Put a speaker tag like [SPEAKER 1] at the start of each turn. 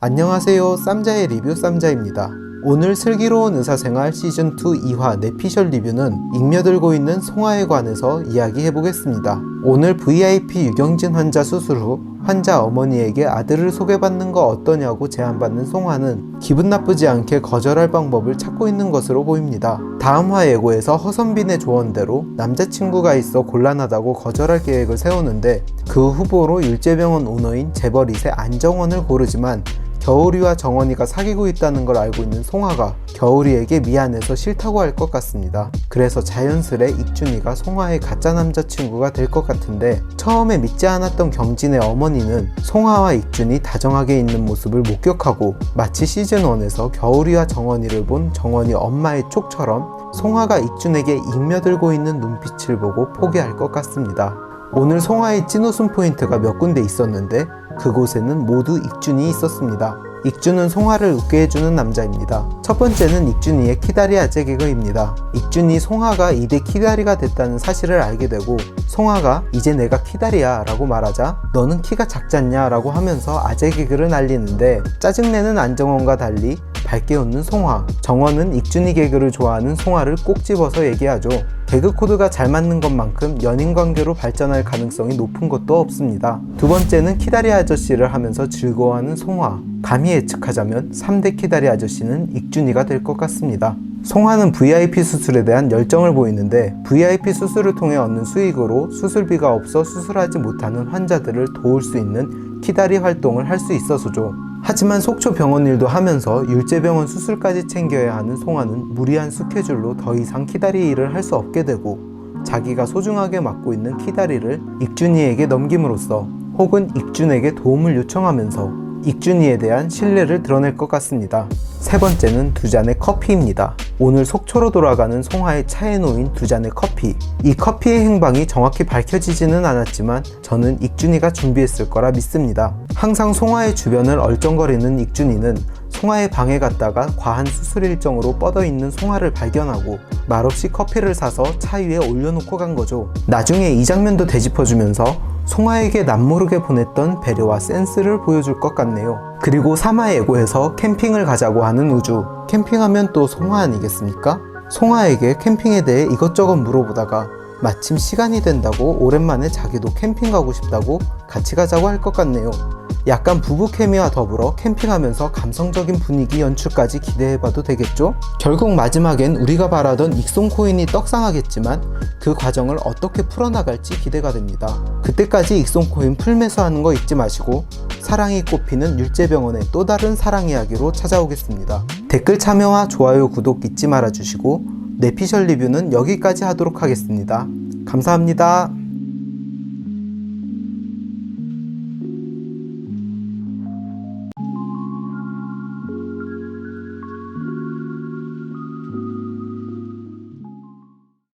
[SPEAKER 1] 안녕하세요. 쌈자의 리뷰 쌈자입니다. 오늘 슬기로운 의사생활 시즌2 2화 내피셜 리뷰는 익며들고 있는 송화에 관해서 이야기해 보겠습니다. 오늘 VIP 유경진 환자 수술 후 환자 어머니에게 아들을 소개받는 거 어떠냐고 제안받는 송화는 기분 나쁘지 않게 거절할 방법을 찾고 있는 것으로 보입니다. 다음 화 예고에서 허선빈의 조언대로 남자친구가 있어 곤란하다고 거절할 계획을 세우는데 그 후보로 율제병원 오너인 재벌 2세 안정원을 고르지만 겨울이와 정원이가 사귀고 있다는 걸 알고 있는 송화가 겨울이에게 미안해서 싫다고 할 것 같습니다. 그래서 자연스레 익준이가 송화의 가짜 남자친구가 될 것 같은데 처음에 믿지 않았던 경진의 어머니는 송화와 익준이 다정하게 있는 모습을 목격하고 마치 시즌1에서 겨울이와 정원이를 본 정원이 엄마의 촉처럼 송화가 익준에게 익며들고 있는 눈빛을 보고 포기할 것 같습니다. 오늘 송화의 찐웃음 포인트가 몇 군데 있었는데 그곳에는 모두 익준이 있었습니다. 익준은 송화를 웃게 해주는 남자입니다. 첫 번째는 익준이의 키다리 아재 개그입니다. 익준이 송화가 2대 키다리가 됐다는 사실을 알게 되고 송화가 이제 내가 키다리야 라고 말하자 너는 키가 작잖냐 라고 하면서 아재 개그를 날리는데 짜증내는 안정원과 달리 밝게 웃는 송화 정원은 익준이 개그를 좋아하는 송화를 꼭 집어서 얘기하죠 개그 코드가 잘 맞는 것만큼 연인 관계로 발전할 가능성이 높은 것도 없습니다. 두 번째는 키다리 아저씨를 하면서 즐거워하는 송화. 감히 예측하자면 3대 키다리 아저씨는 익준 이가 될 것 같습니다. 송화는 VIP 수술에 대한 열정을 보이는데 VIP 수술을 통해 얻는 수익으로 수술비가 없어 수술하지 못하는 환자들을 도울 수 있는 키다리 활동을 할 수 있어서죠. 하지만 속초 병원 일도 하면서 율제병원 수술까지 챙겨야 하는 송화는 무리한 스케줄로 더 이상 키다리 일을 할 수 없게 되고 자기가 소중하게 맡고 있는 키다리를 익준이에게 넘김으로써 혹은 익준에게 도움을 요청하면서 익준이에 대한 신뢰를 드러낼 것 같습니다. 세 번째는 두 잔의 커피입니다. 오늘 속초로 돌아가는 송화의 차에 놓인 두 잔의 커피. 이 커피의 행방이 정확히 밝혀지지는 않았지만 저는 익준이가 준비했을 거라 믿습니다. 항상 송화의 주변을 얼쩡거리는 익준이는 송화의 방에 갔다가 과한 수술 일정으로 뻗어 있는 송화를 발견하고 말없이 커피를 사서 차 위에 올려놓고 간 거죠. 나중에 이 장면도 되짚어주면서 송화에게 남모르게 보냈던 배려와 센스를 보여줄 것 같네요. 그리고 3화 예고에서 캠핑을 가자고 하는 우주. 캠핑하면 또 송화 아니겠습니까? 송화에게 캠핑에 대해 이것저것 물어보다가 마침 시간이 된다고 오랜만에 자기도 캠핑 가고 싶다고 같이 가자고 할 것 같네요. 약간 부부 케미와 더불어 캠핑하면서 감성적인 분위기 연출까지 기대해봐도 되겠죠? 결국 마지막엔 우리가 바라던 익송 코인이 떡상하겠지만 그 과정을 어떻게 풀어나갈지 기대가 됩니다. 그때까지 익송 코인 풀매수하는 거 잊지 마시고 사랑이 꽃피는 율제병원의 또 다른 사랑 이야기로 찾아오겠습니다. 댓글 참여와 좋아요, 구독 잊지 말아주시고 내피셜 리뷰는 여기까지 하도록 하겠습니다. 감사합니다.